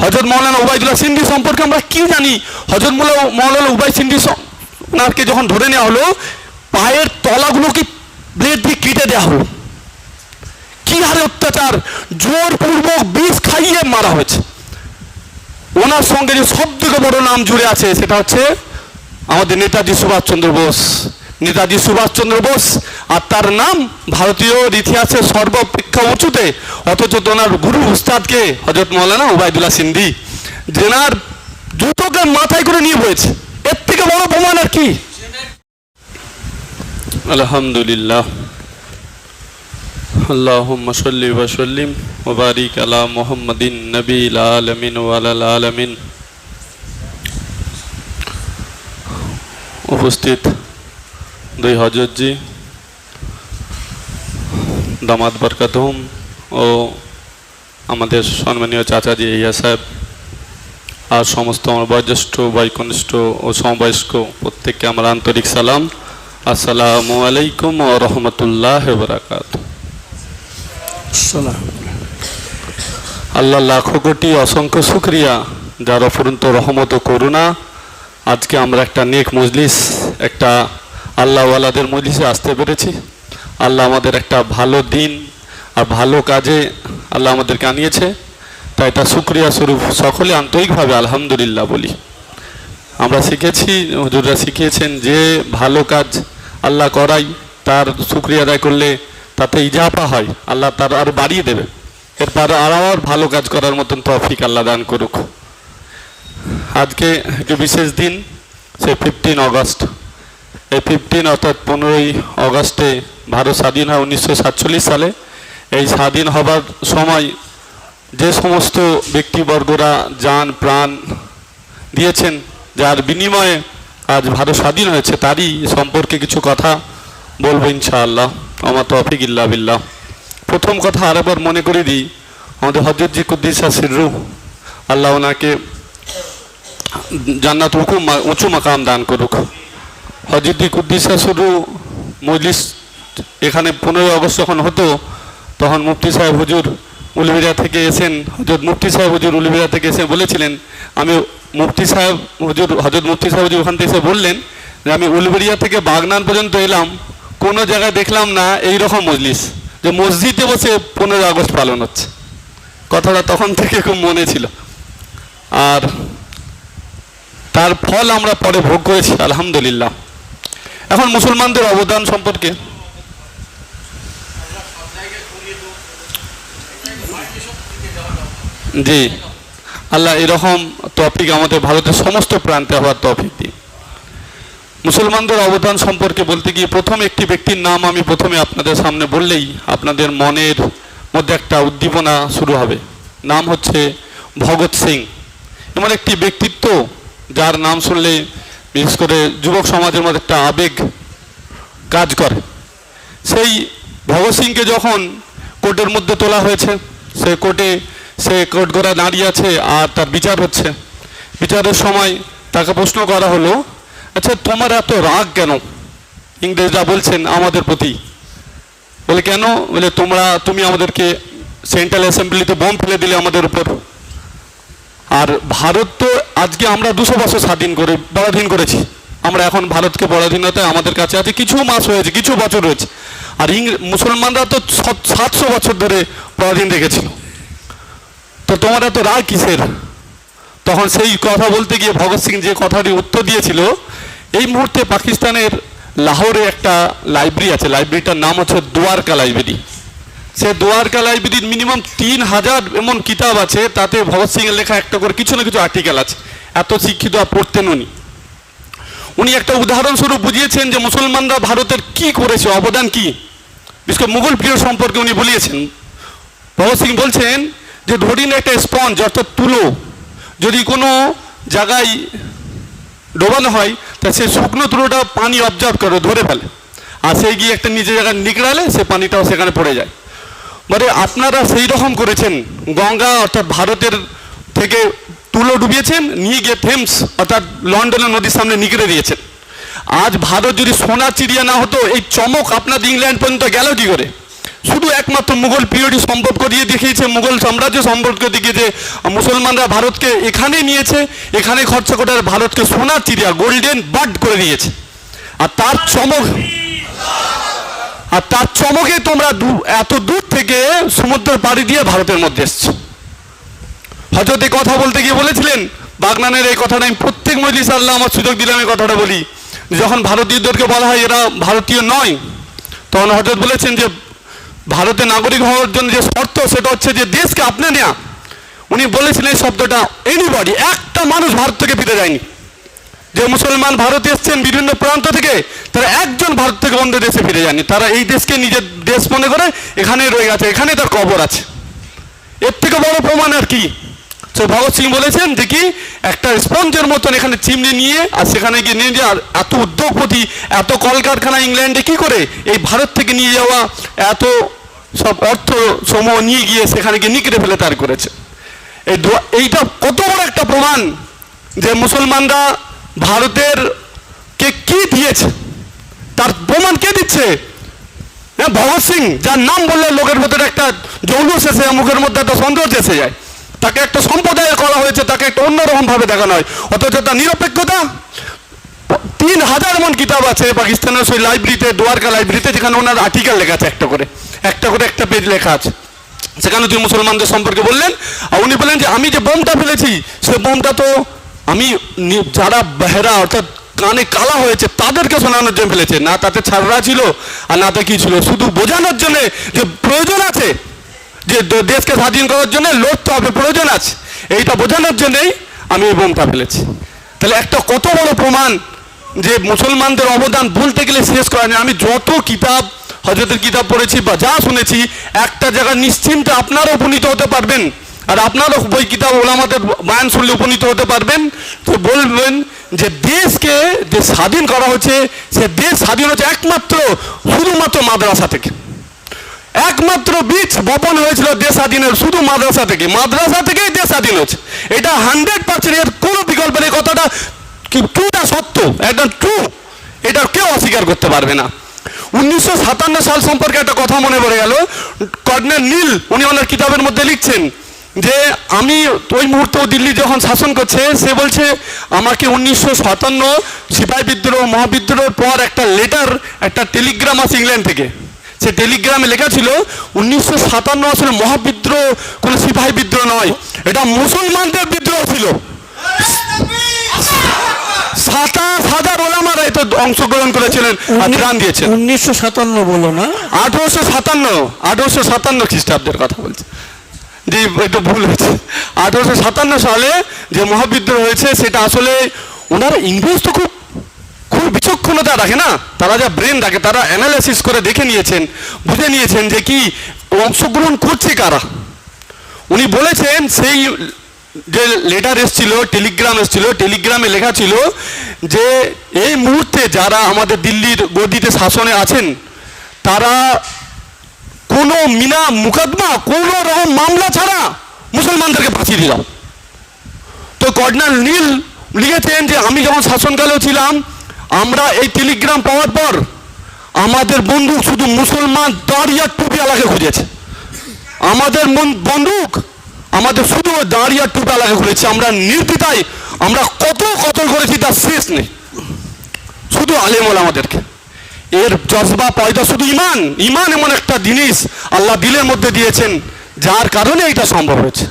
হজরত মৌলানা উবাইদুল্লাহ সিন্ধি সম্পর্কে আমরা কি জানি? হজরত মৌলা- মৌলানা উবাই সিন্ধি ওনাকে যখন ধরে নেওয়া হলো, পায়ের তলাগুলোকে ব্লেড দিয়ে কেটে দেওয়া হলো। কি হারে অত্যাচার? জোরপূর্বক বিষ খাইয়ে মারা হয়েছে। ওনার সঙ্গে যে সব থেকে বড় নাম জুড়ে আছে, সেটা হচ্ছে আমাদের নেতাজি সুভাষচন্দ্র বোস। নেতাজি সুভাষচন্দ্র বোস আর তার নাম ভারতীয় ইতিহাসের সর্বাপেক্ষা উঁচুতে অথচ ওনার গুরু উস্তাদকে হজরত মৌলানা ওবায়দুল্লাহ সিন্ধি যেনার জুতোকে মাথায় করে নিয়ে বয়েছে এর থেকে বড় প্রমাণ আর কি আলহামদুলিল্লাহ اللهم صل وسلم وبارك على محمد نبي العالمين وعلى العالمين উপস্থিত দুই হজরতজি দামাদ বরকাতহম ও আমাদের সম্মানীয় চাচাজি ইয়া সাহেব, আর সমস্ত আমার বয়োজ্যেষ্ঠ, বয়কনিষ্ঠ ও সমবয়স্ক প্রত্যেককে আমার আন্তরিক সালাম। আসসালামু আলাইকুম ও রহমতুল্লাহ বরাকাত আল্লাহ লাখো কোটি অসংখ্য শুক্রিয়া, যার অফুরন্ত রহমত ও করুণা। আজকে আমরা একটা নেক মজলিস, একটা আল্লাহওয়ালাদের মজলিসে আসতে পেরেছি। আল্লাহ আমাদের একটা ভালো দিন আর ভালো কাজে আল্লাহ আমাদেরকে আনিয়েছে। তাই তার শুক্রিয়া স্বরূপ সকলে আন্তরিকভাবে আলহামদুলিল্লাহ বলি। আমরা শিখেছি, হুজুররা শিখিয়েছেন যে ভালো কাজ আল্লাহ করাই, তার শুক্রিয়া আদায় করলে তাতে ইজাফা হয়, আল্লাহ তার আর বাড়িয়ে দেবে। এরপর আর ভালো কাজ করার মতন তৌফিক আল্লাহ দান করুক। আজকে একটি বিশেষ দিন সে ফিফটিন অগস্ট এই ফিফটিন অর্থাৎ পনেরোই অগস্টে ভারত স্বাধীন হয় উনিশশো সাতচল্লিশ সালে। এই স্বাধীন হবার সময় যে সমস্ত ব্যক্তিবর্গরা যান, প্রাণ দিয়েছেন, যার বিনিময়ে আজ ভারত স্বাধীন হয়েছে, তারই সম্পর্কে কিছু কথা বলব ইনশাআল্লাহ। আমার তফিক ইল্লা বিল্লাহ। প্রথম কথা আরেকবার মনে করে দিই, আমাদের হজরতজি কুদ্দিসা সিররু, আল্লাহ ওনাকে জান্নাত উঁচু মাকাম দান করুক। হজরতজি কুদ্দিসা সিররু মজলিস এখানে পনেরোই আগস্ট যখন হতো, তখন মুফতি সাহেব হুজুর উলবিরা থেকে এসেন। হজরত মুফতি সাহেব হুজুর উলবিরা থেকে এসে বলেছিলেন, আমি মুফতি সাহেব হুজুর হজরত মুফতি সাহেব হুজুর ওখান থেকে এসে বললেন যে, আমি উলবেরিয়া থেকে বাগনান পর্যন্ত এলাম, কোনো জায়গায় দেখলাম না এই রকম মজলিস, যে মসজিদে বসে পনেরো আগস্ট পালন হচ্ছে। কথাটা তখন থেকে খুব মনে ছিল। আর তার ফল আমরা পরে ভোগ করেছি, আলহামদুলিল্লাহ। এখন মুসলমানদের অবদান সম্পর্কে জি। আল্লাহ এরকম টপিক আমাদের ভারতের সমস্ত প্রান্তে হওয়ার টপিক দিই মুসলমানদের অবদান সম্পর্কে বলতে গিয়ে প্রথম একটি ব্যক্তির নাম আমি প্রথমে আপনাদের সামনে বললেই আপনাদের মনের মধ্যে একটা উদ্দীপনা শুরু হবে। নাম হচ্ছে ভগৎ সিং। এমন একটি ব্যক্তিত্ব যার নাম শুনলে বিশেষ করে যুবক সমাজের মধ্যে একটা আবেগ কাজ করে। সেই ভগৎ সিংকে যখন কোর্টের মধ্যে তোলা হয়েছে, সে কোর্টে সে কোর্ট করা দাঁড়িয়ে আছে আর তার বিচার হচ্ছে। বিচারের সময় তাকে প্রশ্ন করা হলো আচ্ছা তোমার এত রাগ কেন? ইংরেজরা বলছেন, আমাদের প্রতি। বলে, কেন? বলে, তোমরা, তুমি আমাদেরকে সেন্ট্রাল অ্যাসেম্বলিতে বোম ফেলে দিলে আমাদের উপর। আর ভারত তো আজকে আমরা দুশো বছর স্বাধীন করে, পরাধীন করেছি। আমরা এখন ভারতকে পরাধীনতায় আমাদের কাছে আছে কিছু মাস হয়েছে, কিছু বছর হয়েছে। আর মুসলমানরা তো সাতশো বছর ধরে পরাধীন রেখেছিল। তো তোমার এত রাগ কিসের? তখন সেই কথা বলতে গিয়ে ভগৎ সিং যে কথাটি উত্তর দিয়েছিল, এই মুহূর্তে পাকিস্তানের লাহোরে একটা লাইব্রেরি আছে, লাইব্রেরিটার নাম হচ্ছে দুয়ারকা লাইব্রেরি। সে দুয়ারকা লাইব্রেরির মিনিমাম তিন হাজার এমন কিতাব আছে, তাতে ভগৎ সিংয়ের লেখা একটা করে কিছু না কিছু আর্টিকেল আছে। এত শিক্ষিত আর পড়তেন উনি। উনি একটা উদাহরণস্বরূপ বুঝিয়েছেন যে মুসলমানরা ভারতের কি করেছে, অবদান কি? বিশেষ করে মুঘল প্রিয় সম্পর্কে উনি বলিয়েছেন। ভগৎ সিং বলছেন যে ধরিন একটা স্পঞ্জ, অর্থাৎ তুলো। যদি কোনো জায়গায় ডোবানো হয়, তা সে শুকনো তুলোটা পানি অবজার্ভ করে, ধরে ফেলে। আর সে গিয়ে একটা নিজের জায়গায় নিগড়ালে সে পানিটাও সেখানে পড়ে যায়। মানে আপনারা সেই রকম করেছেন। গঙ্গা, অর্থাৎ ভারতের থেকে তুলো ডুবিয়েছেন, নিয়ে গিয়ে থেমস, অর্থাৎ লন্ডনের নদীর সামনে নিগড়ে দিয়েছেন। আজ ভারত যদি সোনা চিড়িয়া না হতো, এই চমক আপনাদের ইংল্যান্ড পর্যন্ত গেল কি করে? শুধু একমাত্র মুঘল পিরিয়ডই সম্ভব করিয়ে দেখিয়েছে। মুঘল সাম্রাজ্য সম্পর্ক দেখিয়েছে মুসলমানরা ভারতকে এখানে নিয়েছে, এখানে খরচা করে ভারতকে সোনা চিড়িয়া, গোল্ডেন বার্ড করে দিয়েছে আর তার চমক, আর তার চমকে তোমরা এত দূর থেকে সমুদ্রের পাড়ি দিয়ে ভারতের মধ্যে এসছো। হজরত এই কথা বলতে গিয়ে বলেছিলেন, বাগনানের এই কথাটা আমি প্রত্যেক মজলিস আল্লাহ আমার সুযোগ দিলাম এই কথাটা বলি। যখন ভারতীয়দেরকে বলা হয় এরা ভারতীয় নয়, তখন হজরত বলেছেন যে ভারতের নাগরিক হওয়ার জন্য যে শর্ত, সেটা হচ্ছে যে দেশকে আপনি নেয়া। উনি বলেছিলেন এই শব্দটা এনিবডি একটা মানুষ ভারত থেকে ফিরে যায়নি। যে মুসলমান ভারতে এসছেন বিভিন্ন প্রান্ত থেকে, তারা একজন ভারত থেকে অন্য দেশে ফিরে যায়নি। তারা এই দেশকে নিজের দেশ মনে করে এখানে রয়ে গেছে, এখানে তার কবর আছে। এর থেকে বড় প্রমাণ আর কি? তো ভগৎ সিং বলেছেন যে কি, একটা স্পঞ্জের মতন এখানে চিমনি নিয়ে আর সেখানে গিয়ে নিয়ে যাওয়ার এত উদ্যোগপতি, এত কলকারখানা ইংল্যান্ডে কি করে এই ভারত থেকে নিয়ে যাওয়া, এত সব অর্থ সমূহ নিয়ে গিয়ে সেখানে গিয়ে নিকড়ে ফেলে তার করেছে। এই এইটা কত বড় একটা প্রমাণ যে মুসলমানরা ভারতের কে কি দিয়েছে, তার প্রমাণ কে দিচ্ছে? হ্যাঁ ভগৎ সিং, যার নাম বললে লোকের ভেতরে একটা জৌলুস এসে, মুখের মধ্যে একটা সৌন্দর্য এসে যায়। তাকে একটা সম্প্রদায় করা হয়েছে, তাকে একটা অন্যরকম ভাবে দেখানো হয়। অথচ তার নিরপেক্ষতা? তিন হাজার মন কিতাব আছে পাকিস্তানের সেই লাইব্রেরিতে দোয়ারকা লাইব্রেরিতে, যেখানে ওনার আর্টিকেল লেখা আছে একটা করে। একটা করে একটা পেজ লেখা আছে। সেখানে তিনি মুসলমানদের সম্পর্কে বললেন, আর উনি বললেন যে, আমি যে বোমটা ফেলেছি, সে বোমটা তো আমি যারা বেহেরা অর্থাৎ কানে কালা হয়েছে, তাদেরকে শোনানোর জন্য ফেলেছে। না তাতে ছাড়রা ছিল, আর না তো কি ছিল? শুধু বোঝানোর জন্য যে প্রয়োজন আছে, যে দেশকে স্বাধীন করার জন্য লড়তে হবে, প্রয়োজন আছে। এইটা বোঝানোর জন্যই আমি এই বোমটা ফেলেছি। তাহলে একটা কত বড় প্রমাণ যে মুসলমানদের অবদান বলতে গেলে শেষ করা নেই আমি যত কিতাব হজরতের কিতাব পড়েছি বা যা শুনেছি, একটা জায়গায় নিশ্চিন্ত আপনারা উপনীত হতে পারবেন। আর আপনারও বই, কিতাব, ওলামাদের বায়ান শুনলে উপনীত হতে পারবেন। তো বলবেন যে দেশকে যে স্বাধীন করা হচ্ছে সে দেশ স্বাধীন হচ্ছে একমাত্র, শুধুমাত্র মাদ্রাসা থেকে। একমাত্র বীজ বপন হয়েছিল দেশ স্বাধীনের, শুধু মাদ্রাসা থেকে। মাদ্রাসা থেকেই দেশ স্বাধীন হচ্ছে এটা হান্ড্রেড পার্সেন্ট এর কোনো বিকল্প নেই কথাটা ট্রুটা সত্য? একদম ট্রু এটা কেউ অস্বীকার করতে পারবে না। উনিশশো সাতান্ন সাল সম্পর্কে একটা কথা মনে পড়ে গেল। কর্নেল নীল, উনি ওনার কিতাবের মধ্যে লিখছেন যে, আমি ওই মুহূর্তে দিল্লি যখন শাসন করছে, সে বলছে, আমাকে উনিশশো সাতান্ন সিপাহী বিদ্রোহ, মহাবিদ্রোহের পর একটা লেটার একটা টেলিগ্রাম আসে ইংল্যান্ড থেকে। সে টেলিগ্রামে লেখা ছিল, উনিশশো সাতান্ন আসলে মহাবিদ্রোহ কোনো সিপাহী বিদ্রোহ নয়, এটা মুসলমানদের বিদ্রোহ ছিল। সাতাশ হাজার ওলামারা এতে অংশগ্রহণ করেছিলেন আর ত্রাণ দিয়েছেন উনিশশো সাতান্ন বলো না। আঠারোশো সাতান্ন আঠারোশো সাতান্ন খ্রিস্টাব্দের কথা বলছি। জি একটু ভুল হয়েছে আঠারোশো সাতান্ন সালে যে মহাবিদ্রোহ হয়েছে সেটা আসলে ওনারা ইংরেজ তো খুব খুব বিচক্ষণতা রাখে না? তারা যা ব্রেন রাখে তারা অ্যানালাইসিস করে দেখে নিয়েছেন বুঝে নিয়েছেন যে কি অংশগ্রহণ করছে কারা। উনি বলেছেন সেই যে লেটার এসছিল টেলিগ্রাম এসছিল টেলিগ্রামে লেখা ছিল যে এই মুহূর্তে যারা আমাদের দিল্লির গদিতে শাসনে আছেন, তারা কোনো মিনা মুকদ্দমা, কোনো রকম মামলা ছাড়া মুসলমানদেরকে ফাঁসি দিলাম তো কর্নাল নীল লিখেছেন যে, আমি যখন শাসনকালেও ছিলাম, আমরা এই টেলিগ্রাম পাওয়ার পর আমাদের বন্ধু শুধু মুসলমান দাঁড়িয়ে টুপিওয়ালাকে খুঁজেছে। আমাদের বন্দুক আমাদের শুধু দাঁড়িয়ে টুপিওয়ালাকে খুঁজেছে আমরা নির্বিতায় আমরা কত কতল করেছি তার শেষ নেই। শুধু আলেমল আমাদেরকে এর জজবা পয়দা শুধু ইমান ইমান এমন একটা জিনিস আল্লাহ দিলের মধ্যে দিয়েছেন, যার কারণে এটা সম্ভব হয়েছে।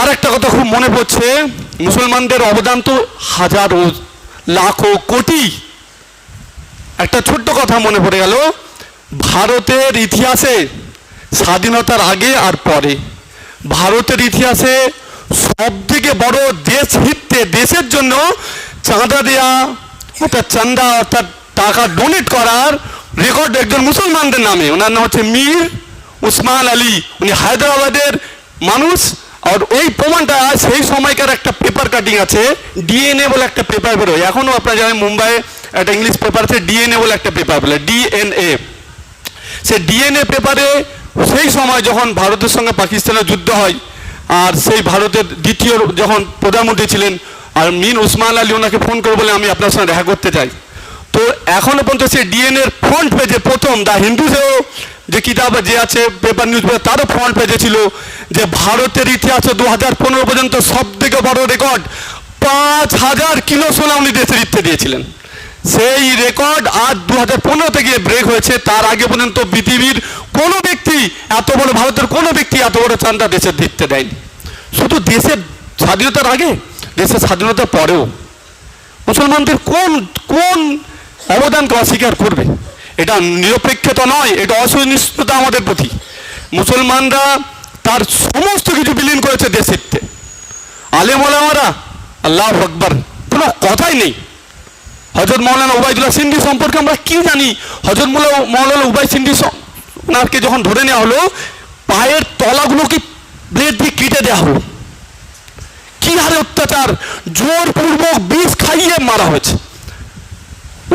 আর একটা কথা খুব মনে পড়ছে, মুসলমানদের অবদান তো হাজারো, লাখো কোটি। একটা ছোট্ট কথা মনে পড়ে গেল, ভারতের ইতিহাসে স্বাধীনতার আগে আর পরে। ভারতের ইতিহাসে সব থেকে বড় দেশ ভিত্তে দেশের জন্য চাঁদা দেয়া অর্থাৎ চান্দা অর্থাৎ টাকা ডোনেট করার রেকর্ড একজন মুসলমানদের নামে। ওনার নাম হচ্ছে মীর উসমান আলী। উনি হায়দ্রাবাদের মানুষ। আর ওই প্রমাণটা সেই সময়কার একটা পেপার কাটিং আছে ডিএনএ বলে একটা পেপার বেরোয়। এখনও আপনারা জানেন মুম্বাইয়ে একটা ইংলিশ পেপার আছে ডিএনএ বলে একটা পেপার বলে ডিএনএ সে ডিএনএ পেপারে সেই সময় যখন ভারতের সঙ্গে পাকিস্তানের যুদ্ধ হয়, আর সেই ভারতের দ্বিতীয় যখন প্রধানমন্ত্রী ছিলেন, আর মিন উসমান আলী ওনাকে ফোন করে বলে আমি আপনার সঙ্গে দেখা করতে চাই। তো এখনও পর্যন্ত সে ডিএনএর ফ্রন্ট পেজে প্রথম দ্য হিন্দুসেও যে কিতাব যে আছে পেপার নিউজ পেপার তারও ফ্রন্ট পেজে ছিল যে ভারতের ইতিহাসে দু হাজার পনেরো পর্যন্ত সব থেকে বড় রেকর্ড পাঁচ হাজার কিলো সোনা উনি দেশের ইচ্ছে দিয়েছিলেন। সেই রেকর্ড আজ দু হাজার পনেরো থেকে ব্রেক হয়েছে। তার আগে পর্যন্ত পৃথিবীর কোনো ব্যক্তি এত বড়, ভারতের কোনো ব্যক্তি এত বড় চান্দা দেশের দিতে দেয়নি। শুধু দেশের স্বাধীনতার আগে, দেশের স্বাধীনতার পরেও। মুসলমানদের কোন কোন অবদানকে অস্বীকার করবে? এটা নিরপেক্ষতা নয়, এটা অসহিষ্ণুতা আমাদের প্রতি। মুসলমানরা তার সমস্ত কিছু বিলীন করেছে দেশেরতে। আলেম ওলামারা, আল্লাহ আকবর, কোনো কথাই নেই। হজরত মৌলানা উবাইদুল্লাহ সিন্ডি সম্পর্কে আমরা কি জানি? হজরত মৌলা- মৌলানা উবাই সিন্ডি স- ওনাকে যখন ধরে নেওয়া হলো, পায়ের তলাগুলোকে ব্লেড দিয়ে কেটে দেওয়া হলো। কি হারে অত্যাচার? জোরপূর্বক বিষ খাইয়ে মারা হয়েছে।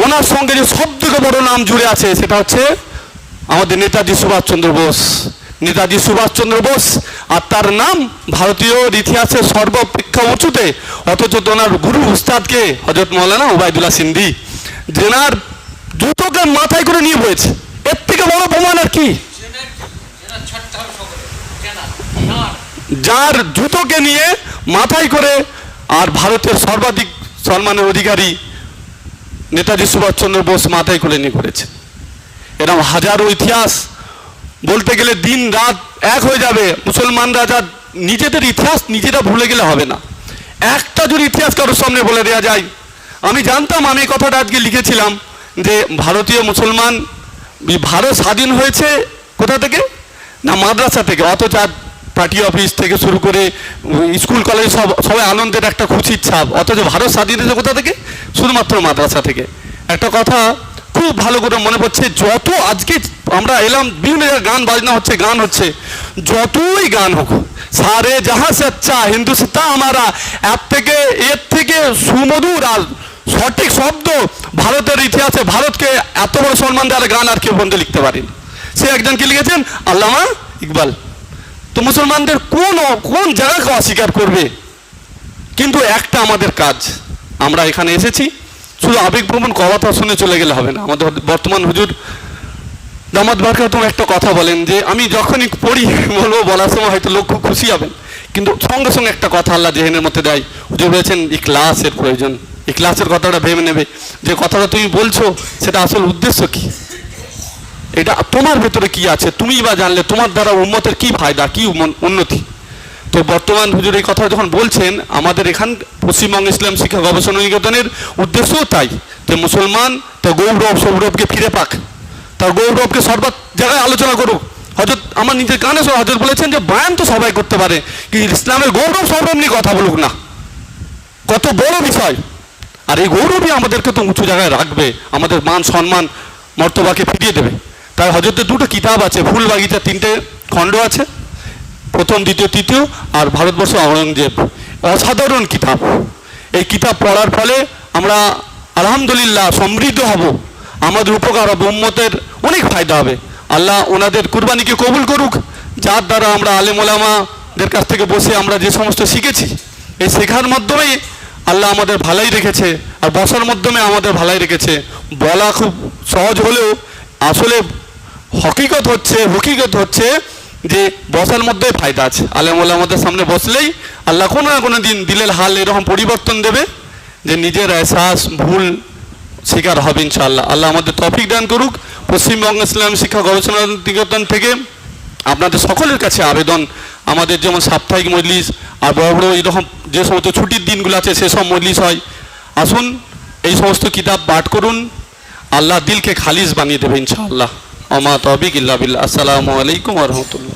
ওনার সঙ্গে যে সব থেকে বড় নাম জুড়ে আছে, সেটা হচ্ছে আমাদের নেতাজি সুভাষচন্দ্র বোস। নেতাজি সুভাষচন্দ্র বোস আর তার নাম ভারতীয় ইতিহাসের সর্বাপেক্ষা উঁচুতে, অথচ তো ওনার গুরু উস্তাদকে হজরত মৌলানা ওবায়দুল্লাহ সিন্দি যেনার জুতোকে মাথায় করে নিয়ে বয়েছে। এর থেকে বড় প্রমাণ আর কি? যার জুতোকে নিয়ে মাথায় করে আর ভারতের সর্বাধিক সম্মানের অধিকারী নেতাজি সুভাষচন্দ্র বোস মাথায় করে নিয়ে করেছে এরকম হাজারো ইতিহাস বলতে গেলে দিন রাত এক হয়ে যাবে। মুসলমানরা যা নিজেদের ইতিহাস নিজেরা ভুলে গেলে হবে না। একটা যদি ইতিহাস কারোর সামনে বলে দেওয়া যায়, আমি জানতাম, আমি কথাটা আজকে লিখেছিলাম যে ভারতীয় মুসলমান ভারত স্বাধীন হয়েছে কোথা থেকে? না, মাদ্রাসা থেকে। অথচ আর পার্টি অফিস থেকে শুরু করে স্কুল, কলেজ সব, সবাই আনন্দের একটা খুশির ছাপ। অথচ ভারত স্বাধীন হয়েছে কোথা থেকে? শুধুমাত্র মাদ্রাসা থেকে। একটা কথা খুব ভালো করে মনে পড়ছে, যত আজকে আমরা এলাম, বিভিন্ন জায়গায় গান বাজনা হচ্ছে, গান হচ্ছে, যতই গান হোক, সারে সে আচ্ছা হিন্দুস্তা আমারা এর থেকে এর থেকে সুমধুর আর সঠিক শব্দ ভারতের ইতিহাসে, ভারতকে এত বড় সম্মান দেওয়ার গান আর কেউ বন্ধু লিখতে পারেনি। সে একজন কি লিখেছেন? আল্লামা ইকবাল। তো মুসলমানদের কোন কোন জায়গাকে অস্বীকার করবে? কিন্তু একটা আমাদের কাজ, আমরা এখানে এসেছি শুধু আবেগ আবেগপ্রবণ কথা শুনে চলে গেলে হবে না। আমাদের বর্তমান হুজুর দামাদ বারকাতম একটা কথা বলেন যে, আমি যখনই পড়ি, বলব, বলার সময় হয়তো লোক খুব খুশি হবেন। কিন্তু সঙ্গে সঙ্গে একটা কথা আল্লাহ জেহেনের মধ্যে দেয়। হুজুর বলেছেন এই ক্লাসের প্রয়োজন। এই ক্লাসের কথাটা ভেবে নেবে। যে কথাটা তুমি বলছো, সেটা আসল উদ্দেশ্য কি? এটা তোমার ভেতরে কি আছে? তুমি বা জানলে তোমার দ্বারা উন্মতের কি ফায়দা, কি উন্নতি? তো বর্তমান হুজুর এই কথা যখন বলছেন, আমাদের এখান পশ্চিমবঙ্গ ইসলাম শিক্ষা গবেষণা নিকেতনের উদ্দেশ্যও তাই, যে মুসলমান তার গৌরব, সৌরভকে ফিরে পাক, তার গৌরবকে সর্বাত জায়গায় আলোচনা করুক। হজরত আমার নিজের কানে শোনা হজরত বলেছেন যে, বয়ান তো সবাই করতে পারে, কিন্তু ইসলামের গৌরব, সৌরভ নিয়ে কথা বলুক না। কত বড় বিষয়। আর এই গৌরবই আমাদেরকে তো উঁচু জায়গায় রাখবে, আমাদের মান, সম্মান, মর্তবাকে ফিরিয়ে দেবে। তাই হজরতের দুটো কিতাব আছে ফুল বাগিচা তিনটে খণ্ড আছে। প্রথম, দ্বিতীয়, তৃতীয় আর ভারতবর্ষ আওরঙ্গজেব অসাধারণ কিতাব। এই কিতাব পড়ার ফলে আমরা আলহামদুলিল্লাহ সমৃদ্ধ হব। আমাদের উপকার হবে, উম্মতের অনেক ফায়দা হবে। আল্লাহ ওনাদের কুরবানিকে কবুল করুক। যার দ্বারা আমরা আলেম ওলামাদের কাছ থেকে বসে আমরা যে সমস্ত শিখেছি, এই শেখার মাধ্যমেই আল্লাহ আমাদের ভালাই রেখেছে আর বসার মাধ্যমে আমাদের ভালাই রেখেছে। বলা খুব সহজ হলেও আসলে হকিকত হচ্ছে হকিকত হচ্ছে যে বসার মধ্যে ফায়দা আছে। আলেম আমাদের সামনে বসলেই আল্লাহ কোনো না কোনো দিন দিলের হাল এরকম পরিবর্তন দেবে যে নিজের এহসাস, ভুল শিকার হবে ইনশাআল্লাহ। আল্লাহ আমাদের তফিক দান করুক। পশ্চিমবঙ্গ ইসলাম শিক্ষা গবেষণা নিকেতন থেকে আপনাদের সকলের কাছে আবেদন। আমাদের যেমন সাপ্তাহিক মজলিস আর বড় বড় এরকম যে সমস্ত ছুটির দিনগুলো আছে সেসব মজলিস হয়। আসুন, এই সমস্ত কিতাব পাঠ করুন। আল্লাহ দিলকে খালিজ বানিয়ে দেবে ইনশাআল্লাহ। অমা তবিক ইল্লা আসসালামু আলাইকুম রহমতুল্লাহ।